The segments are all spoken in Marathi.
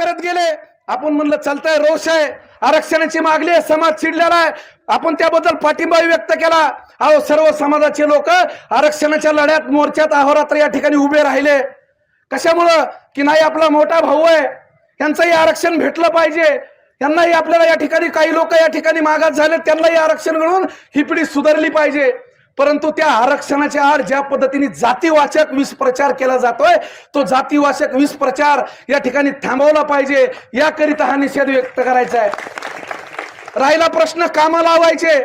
करत गेले. आपण म्हणलं चालतंय रोष आहे. आरक्षणाची मागणी आहे समाज चिडलेला आहे. आपण त्याबद्दल पाठिंबा व्यक्त केला. अहो सर्व समाजाचे लोक आरक्षणाच्या लढ्यात मोर्चात अहोरात्र या ठिकाणी उभे राहिले. कशामुळं? की नाही आपला मोठा भाऊ आहे. यांचंही आरक्षण भेटलं पाहिजे. यांनाही आपल्याला या ठिकाणी काही लोक या ठिकाणी मागास झाले त्यांनाही आरक्षण मिळून ही पिढी सुधारली पाहिजे. परंतु त्या आरक्षणाच्या आड ज्या पद्धतीने जातीवाचक विष प्रचार केला जातोय तो जातीवाचक विष प्रचार या ठिकाणी थांबवला पाहिजे याकरिता हा निषेध व्यक्त करायचा आहे. राहिला प्रश्न कामं लावायचे.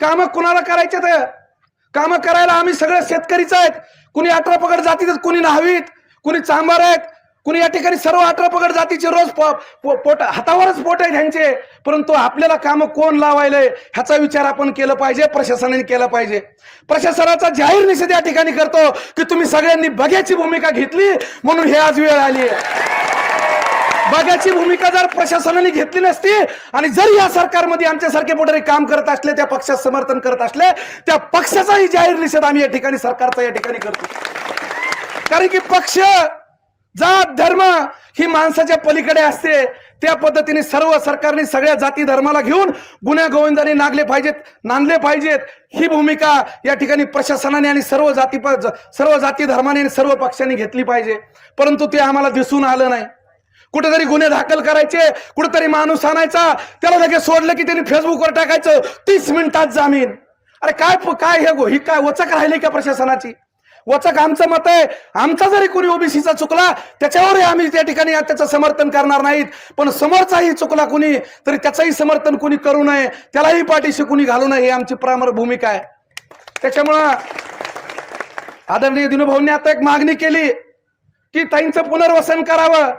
कामं कुणाला करायचे तर? कामं करायला आम्ही सगळे शेतकरीच आहेत. कुणी अठरा पगड जातीत कुणी न्हावीत कुणी चांबार आहेत कुणी या ठिकाणी सर्व अठरा पगड जातीचे रोज पो, पोट हातावरच पोट आहे त्यांचे परंतु आपल्याला कामं कोण लावायलंय ह्याचा विचार आपण केला पाहिजे प्रशासनाने केला पाहिजे. प्रशासनाचा जाहीर निषेध या ठिकाणी करतो की तुम्ही सगळ्यांनी बघ्याची भूमिका घेतली म्हणून हे आज वेळ आली बघ्याची भूमिका जर प्रशासनाने घेतली नसती आणि जर या सरकारमध्ये आमच्यासारखे पुढारी काम करत असले त्या पक्षात समर्थन करत असले त्या पक्षाचाही जाहीर निषेध आम्ही या ठिकाणी सरकारचा या ठिकाणी करतो. कारण की पक्ष जात धर्म ही माणसाच्या पलीकडे असते. त्या पद्धतीने सर्व सरकारने सगळ्या जाती धर्माला घेऊन गुन्ह्या गोविंदाने नागले पाहिजेत नांदले पाहिजेत. ही भूमिका या ठिकाणी प्रशासनाने आणि सर्व जाती सर्व जाती धर्माने आणि सर्व पक्षांनी घेतली पाहिजे. परंतु ते आम्हाला दिसून आलं नाही. कुठेतरी गुन्हे दाखल करायचे कुठेतरी माणूस आणायचा त्याला लगेच सोडलं की त्यांनी फेसबुकवर टाकायचं तीस मिनिटात जामीन. अरे काय काय हे गो ही काय वचक राहिली का प्रशासनाची? वचक आमचं मत आहे. आमचा जरी कोणी ओबीसीचा चुकला त्याच्यावरही आम्ही त्या ठिकाणी त्याचं समर्थन करणार नाहीत. पण समोरचाही चुकला कुणी तरी त्याचंही समर्थन कुणी करू नये. त्यालाही पाठीशी कुणी घालू नये ही आमची प्रामर भूमिका आहे. त्याच्यामुळं आदरणीय दिनूभाऊंनी आता एक मागणी केली की ताईंचं पुनर्वसन करावं.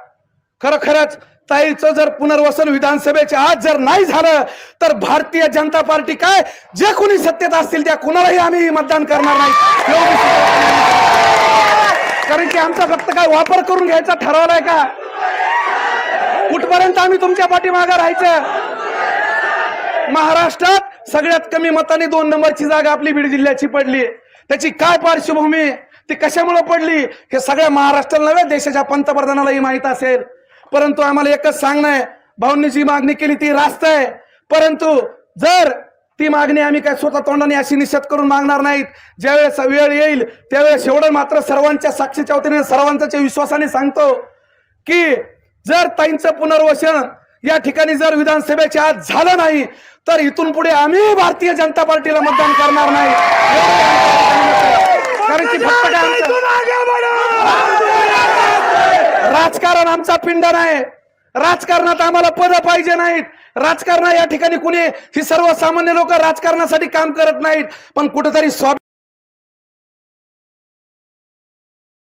खरं खरंच ताईचं जर पुनर्वसन विधानसभेच्या आज जर नाही झालं तर भारतीय जनता पार्टी काय? जे कोणी सत्तेत असतील त्या कुणालाही आम्ही मतदान करणार नाही. कारण की आमचा फक्त काय वापर करून घ्यायचा ठरवलाय का? कुठपर्यंत आम्ही तुमच्या पाठीमागे राहायचं? महाराष्ट्रात सगळ्यात कमी मताने दोन नंबरची जागा आपली बीड जिल्ह्याची पडली. त्याची काय पार्श्वभूमी? ती कशामुळे पडली? हे सगळ्या महाराष्ट्राला नव्हे देशाच्या पंतप्रधानालाही माहीत असेल. परंतु आम्हाला एकच सांगणं आहे. भाऊंनी जी मागणी केली ती रास्त आहे. परंतु जर ती मागणी आम्ही काय स्वतः तोंडाने अशी निषेध करून मागणार नाहीत ज्यावेळेस वेळ येईल त्यावेळेस एवढं मात्र सर्वांच्या साक्षीच्या वतीने सर्वांच्या विश्वासाने सांगतो की जर ताईंचं पुनर्वसन या ठिकाणी जर विधानसभेच्या आज झालं नाही तर इथून पुढे आम्ही भारतीय जनता पार्टीला मतदान करणार नाही कारण की फक्त काय आमचं- राजकारण आमचा पिंड नाही राजकारणात आम्हाला पद पाहिजे नाहीत. राजकारण या ठिकाणी कुणी ही सर्वसामान्य लोक राजकारणासाठी काम करत नाहीत. पण कुठेतरी स्वामी